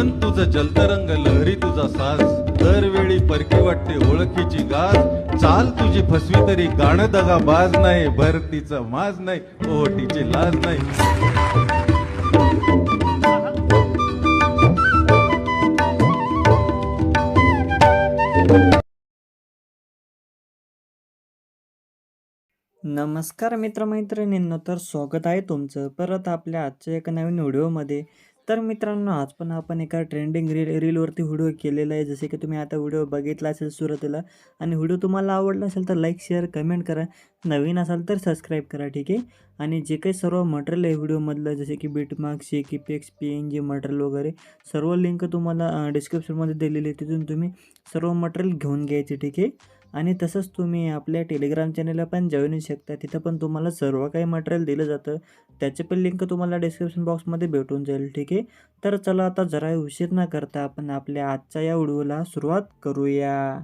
मन तुझं जलतरंग लहरी तुझा साज. दरवेळी परकी वाटते ओळखीची गाज. चाल तुझी फसवी तरी गाणं दगा बाज नाही. भरतीचं माज नाही ओहटीची लाज नाही. नमस्कार मित्रमैत्रिणींनो तर स्वागत आहे तुमचं परत आपल्या आजच्या एका नवीन व्हिडिओमध्ये. तर मित्रांनो आज पण आपण एका ट्रेंडिंग रील रीलवरती व्हिडिओ केलेला आहे. जसे की तुम्ही आता व्हिडिओ बघितला असेल सुरुवातीला आणि व्हिडिओ तुम्हाला आवडला असेल तर लाईक शेअर कमेंट करा. नवीन असाल तर सबस्क्राईब करा ठीक आहे? आणि जे काही सर्व मटेरियल आहे व्हिडिओमधलं जसे की बीटमार्क शेक इपेक्स पी एन जी मटेरियल वगैरे सर्व लिंक तुम्हाला डिस्क्रिप्शनमध्ये दिलेली आहे. तिथून तुम्ही सर्व मटेरियल घेऊन घ्यायचे ठीक आहे? आणि तसंच तुम्ही आपल्या टेलिग्राम चॅनलला पण जॉईन होऊ शकता. तिथं पण तुम्हाला सर्व काही मटेरियल दिलं जातं. त्याचे पण लिंक तुम्हाला डिस्क्रिप्शन बॉक्समध्ये भेटून जाईल ठीक आहे? तर चला आता जरा उशीर न करता आपण आपल्या आजच्या या व्हिडिओला सुरुवात करूया.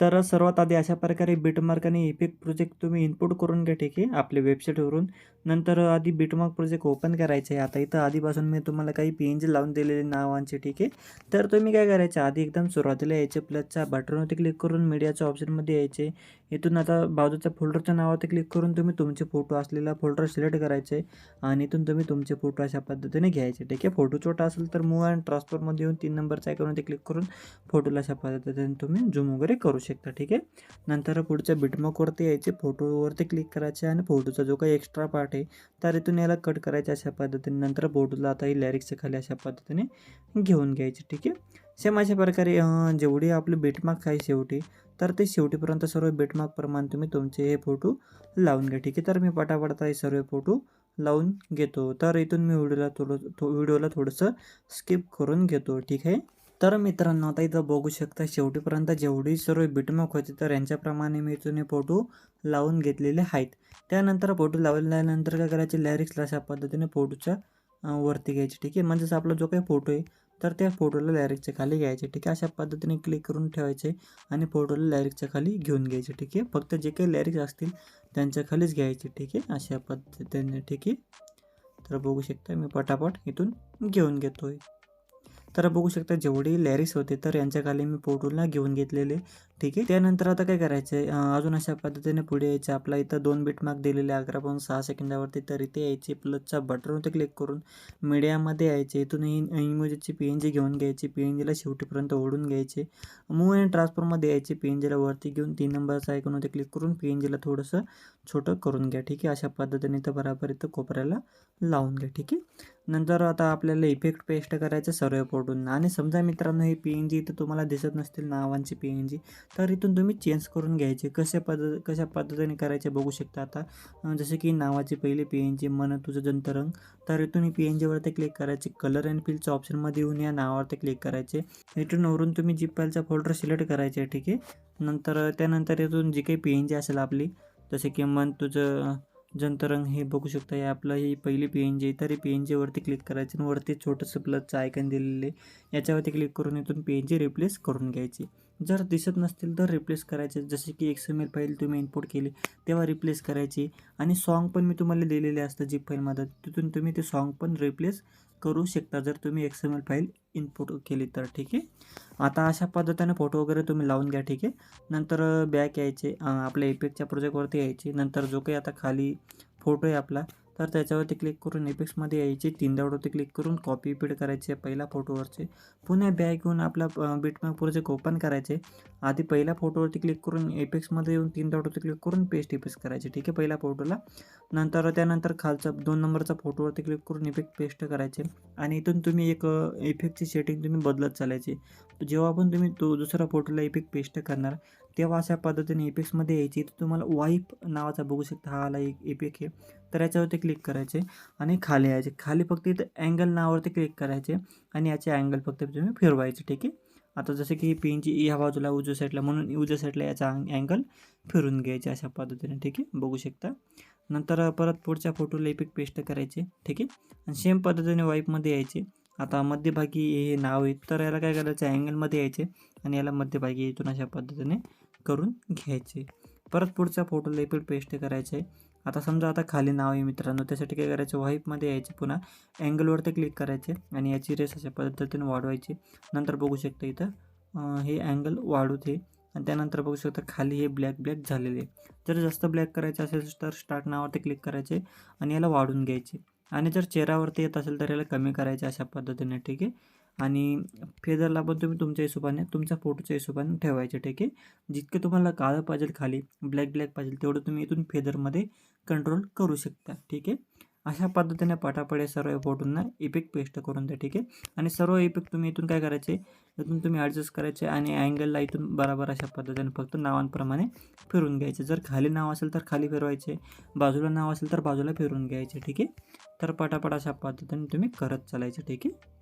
तर सर्वात आधी अशा प्रकारे बीटमार्क आणि इफेक्ट प्रोजेक्ट तुम्ही इनपुट करून घ्या ठीक आहे आपल्या वेबसाईटवरून नंतर आधी बीटमार्क प्रोजेक्ट ओपन करायचे आहे. आता इथं आधीपासून मी तुम्हाला काही पी एन जी लावून दिलेले नावांचे ठीक आहे. तर तुम्ही काय करायचं आधी एकदम सुरुवातीला यायचे प्लसच्या बटनवरती क्लिक करून मीडियाच्या ऑप्शनमध्ये यायचे. इथून आता बाजूच्या फोल्डरच्या नावावरती क्लिक करून तुम्ही तुमचे फोटो असलेला फोल्डर सिलेक्ट करायचे आणि इथून तुम्ही तुमचे फोटो अशा पद्धतीने घ्यायचे ठीक आहे. फोटो छोटा असेल तर मूव अँड ट्रान्सफरमध्ये येऊन तीन नंबरचा आयकॉनवरती क्लिक करून फोटोला अशा पद्धतीने तुम्ही झूम वगैरे करू शकता. ठीक आहे? नंतर पुढच्या बिटमॉकवरती यायचे फोटोवरती क्लिक करायचे आणि फोटोचा जो काही एक्स्ट्रा पार्ट आहे तर इथून याला कट करायचे अशा पद्धतीने. नंतर फोटोला आता ही लॅरिक्सच्या खाली अशा पद्धतीने घेऊन घ्यायचे ठीक आहे? सेम अशा प्रकारे जेवढी आपली बेटमार्क आहे शेवटी तर ते शेवटीपर्यंत सर्व बेटमार्कप्रमाणे तुम्ही तुमचे हे फोटो लावून घ्या ठीक आहे? तर मी पटापट हे सर्व फोटो लावून घेतो. तर इथून मी व्हिडिओला थोडं थो व्हिडिओला थोडंसं स्किप करून घेतो ठीक आहे? तर मित्रांनो आता इथं बघू शकता शेवटीपर्यंत जेवढी सर्व बिटमॉक होते तर यांच्याप्रमाणे मी इथून फोटो लावून घेतलेले आहेत. त्यानंतर फोटो लावल्यानंतर काय करायचे लॅरिक्सला अशा पद्धतीने फोटोच्या वरती घ्यायचे ठीक आहे? म्हणजेच आपला जो काही फोटो आहे तर त्या फोटोला लॅरिकच्या खाली घ्यायचे ठीक आहे? अशा पद्धतीने क्लिक करून ठेवायचे आणि फोटोला लॅरिकच्या खाली घेऊन घ्यायचे ठीक आहे? फक्त जे काही लॅरिक्स असतील त्यांच्या खालीच घ्यायचे ठीक आहे? अशा पद्धतीने ठीक आहे? तर बघू शकता मी पटापट इथून घेऊन घेतो आहे तर बघू शकता जेवढे लॅरिस होते तर यांच्या खाली मी फोटोला घेऊन घेतलेले. ठीक आहे. त्यानंतर आता काय करायचं आहे अजून अशा पद्धतीने पुढे यायचं. आपला इथं दोन बीट मार्क दिलेले अकरा पॉईंट सहा सेकंदावरती तर इथे यायचे. प्लसच्या बटनवरती क्लिक करून मीडियामध्ये यायचे. इथून इमोजीची पी एन जी घेऊन घ्यायची. पी एन जीला शेवटीपर्यंत ओढून घ्यायचे. मूव अँड ट्रान्सफरमध्ये यायचे. पी एन जीला वरती घेऊन तीन नंबरचा आयकॉनवरती क्लिक करून पी एन जीला थोडंसं छोटं करून घ्या. ठीक आहे. अशा पद्धतीने इथं बराबर इथं कोपऱ्याला लावून घ्या. ठीक आहे. नंतर आता आपल्याला इफेक्ट पेस्ट करायचं सर्व पोटून आणि समजा मित्रांनो हे पी एन जी इथं तुम्हाला दिसत नसतील नावांची पी एन जी तर इथून तुम्ही चेंज करून घ्यायचे. कशा पद कशा पद्धतीने करायचे बघू शकता आता. जसे की नावाचे पहिले पी एन जी मन तुझं जंतरंग. तर इथून पी एन जीवरती क्लिक करायचे. कलर अँड फिलच्या ऑप्शनमध्ये येऊन या नावावरती क्लिक करायचे. इथून वरून तुम्ही जी फोल्डर सिलेक्ट करायचे ठीक आहे. नंतर त्यानंतर इथून जी काही पी एन जी असेल आपली जसे की मन तुझं जंतरंग हे बघू शकता. हे आपलं ही पहिली पी एन जी तर पी एन जीवरती क्लिक करायचे आणि वरती छोटंसं प्लसचं आयकन दिलेले याच्यावरती क्लिक करून इथून पी एन जी रिप्लेस करून घ्यायची. जर दिसत नसतील तर रिप्लेस करायचे. जसे की एक्स एम एल फाईल तुम्ही इनपुट केली तेव्हा रिप्लेस करायची. आणि सॉन्ग पण मी तुम्हाला दिलेले असतं जीप फाईलमध्ये तिथून तुम्ही ते सॉन्ग पण रिप्लेस करू शकता. जर तुम्ही X M L file input केली तर ठीक आहे? आता अशा पद्धतीने फोटो वगैरे तुम्ही लावून घ्या ठीक आहे? नंतर बॅक यायचे. आपल्या इफेक्टच्या प्रोजेक्टवरती यायचे. नंतर जो काही आता खाली फोटो आहे आपला तर त्याच्यावरती क्लिक करून इफेक्ट्समध्ये यायचे. तीन दवडवरती क्लिक करून कॉपी पेड करायचे पहिल्या फोटोवरचे पुन्हा बॅग घेऊन आपला बिटमॅक प्रोजेक्ट ओपन करायचे. आधी पहिल्या फोटोवरती क्लिक करून एपेक्समध्ये येऊन तीन दवडवरती क्लिक करून पेस्ट इफेक्ट करायचे. ठीक आहे पहिल्या फोटोला नंतर त्यानंतर खालचा दोन नंबरचा फोटोवरती क्लिक करून इफेक्ट पेस्ट करायचे. आणि इथून तुम्ही एक इफेक्टची सेटिंग तुम्ही बदलत चालायची. जेव्हा पण तुम्ही तो दुसऱ्या फोटोला इफेक्ट पेस्ट करणार तेव्हा अशा पद्धतीने इफेक्ट्समध्ये यायची. तर तुम्हाला वाईप नावाचा बघू शकता. हा आला एक इफेक्ट आहे. तर याच्यावरती क्लिक करायचे आणि खाली यायचे. खाली फक्त इथं अँगल नावावरती क्लिक करायचे आणि याचे अँगल फक्त तुम्ही फिरवायचे ठीक आहे? आता जसं की पेनची ह्या बाजूला उजव्या साईडला म्हणून उजव्या साईडला याचा अँगल फिरून घ्यायचे अशा पद्धतीने ठीक आहे? बघू शकता. नंतर परत पुढच्या फोटोला इफेक्ट पेस्ट करायचे ठीक आहे? आणि सेम पद्धतीने वाईपमध्ये यायचे. आता मध्यभागी हे नाव आहे. तर याला काय करायचं? अँगलमध्ये यायचे आणि याला मध्यभागी इथून अशा पद्धतीने करून घ्यायचे. परत पुढच्या फोटोला इफेक्ट पेस्ट करायचे. आता समजा आता खाली नाव आहे मित्रांनो त्यासाठी काय करायचं? व्हाईपमध्ये यायचे पुन्हा. अँगलवरती क्लिक करायचे आणि याची रेस अशा पद्धतीने वाढवायची. नंतर बघू शकता इथं हे अँगल वाढवते. आणि त्यानंतर बघू शकता खाली हे ब्लॅक ब्लॅक झालेले आहे. जर जास्त ब्लॅक करायचं असेल तर स्टार्ट नावावरती क्लिक करायचे आणि याला वाढून घ्यायचे. आणि जर चेहऱ्यावरती येत असेल तर याला कमी करायचे अशा पद्धतीने ठीक आहे? आणि फेदरला पण तुम्ही तुमच्या हिशोबाने तुमच्या फोटोच्या हिशोबाने ठेवायचे ठीक आहे? जितके तुम्हाला काळं पाहिजे खाली ब्लॅक ब्लॅक पाहिजे तेवढं तुम्ही इथून फेदरमध्ये कंट्रोल करू शकता ठीक आहे? अशा पद्धतीने पटापट सर्व फोटोंना इफेक्ट पेस्ट करून द्या ठीक आहे? आणि सर्व इफेक्ट तुम्ही इथून काय करायचे? इथून तुम्ही ॲडजस्ट करायचे आणि अँगलला इथून बराबर अशा पद्धतीने फक्त नावांप्रमाणे फिरून घ्यायचे. जर खाली नाव असेल तर खाली फिरवायचे बाजूला नाव असेल तर बाजूला फिरून घ्यायचे ठीक आहे? तर पटापट अशा पद्धतीने तुम्ही करत चालायचे ठीक आहे?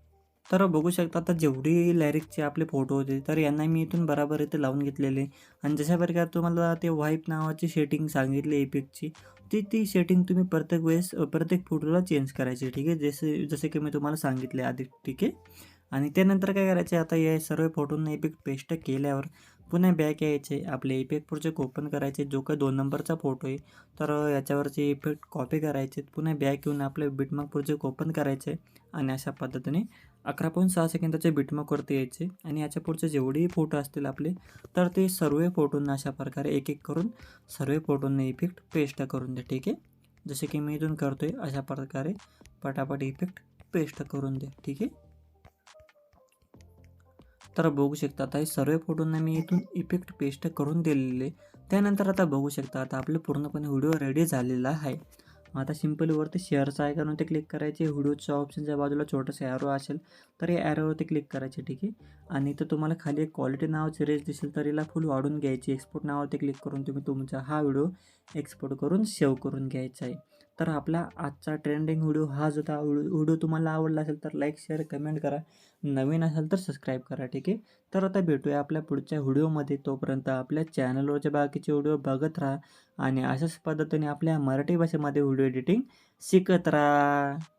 तर बघू शकता आता जेवढी लॅरिकचे आपले फोटो होते तर यांना मी इथून बराबर इथे लावून घेतलेले. आणि जशा प्रकारे तुम्हाला ते व्हाईप नावाची सेटिंग सांगितली इफेक्टची ती ती सेटिंग तुम्ही प्रत्येक वेळेस प्रत्येक फोटोला चेंज करायची ठीक आहे? जसे जसे की मी तुम्हाला सांगितले आधी ठीक आहे? आणि त्यानंतर काय करायचे आता या सर्व फोटोंना इफेक्ट पेस्ट केल्यावर पुन्हा बॅक यायचे. आपले इफेक्ट प्रोजेक्ट ओपन करायचे. जो काही दोन नंबरचा फोटो आहे तर याच्यावरचे इफेक्ट कॉपी करायचे. पुन्हा बॅक येऊन आपले बिटमार्क प्रोजेक्ट ओपन करायचे आणि अशा पद्धतीने अकरा पॉईंट सहा सेकंदाचे बिटमार्कवरती यायचे. आणि याच्या पुढचे जेवढेही फोटो असतील आपले तर ते सर्व फोटोंना अशा प्रकारे एक एक करून सर्व फोटोंना इफेक्ट पेस्ट करून द्या ठीक आहे? जसे की मी इथून करतो आहे अशा प्रकारे पटापट इफेक्ट पेस्ट करून द्या ठीक आहे? तर बघू शकता आता हे सर्व फोटोंना मी इथून इफेक्ट पेस्ट करून दिलेले. त्यानंतर आता बघू शकता आता आपलं पूर्णपणे व्हिडिओ रेडी झालेला आहे. आता सिम्पली वरती शेअरचं ते क्लिक करायचे. व्हिडिओच्या ऑप्शनच्या बाजूला छोटंसं ॲरो असेल तर या ॲरोवरती क्लिक करायचे ठीक आहे? आणि इथं तुम्हाला खाली एक क्वालिटी नावाची रेंज दिसेल तर हिला फुल वाढून घ्यायची. एक्सपोर्ट नावावरती क्लिक करून तुम्ही तुमचा हा व्हिडिओ एक्सपोर्ट करून सेव्ह करून घ्यायचा आहे. तर आपला आजचा ट्रेंडिंग व्हिडिओ हा जो होता. व्हिडिओ तुम्हाला आवडला असेल तर लाईक शेअर कमेंट करा. नवीन असेल तर सबस्क्राईब करा ठीक आहे? तर आता भेटूया आपल्या पुढच्या व्हिडिओमध्ये तोपर्यंत आपल्या चॅनलवरचे बाकीचे व्हिडिओ बघत राहा आणि अशाच पद्धतीने आपल्या मराठी भाषेमध्ये व्हिडिओ एडिटिंग शिकत राहा.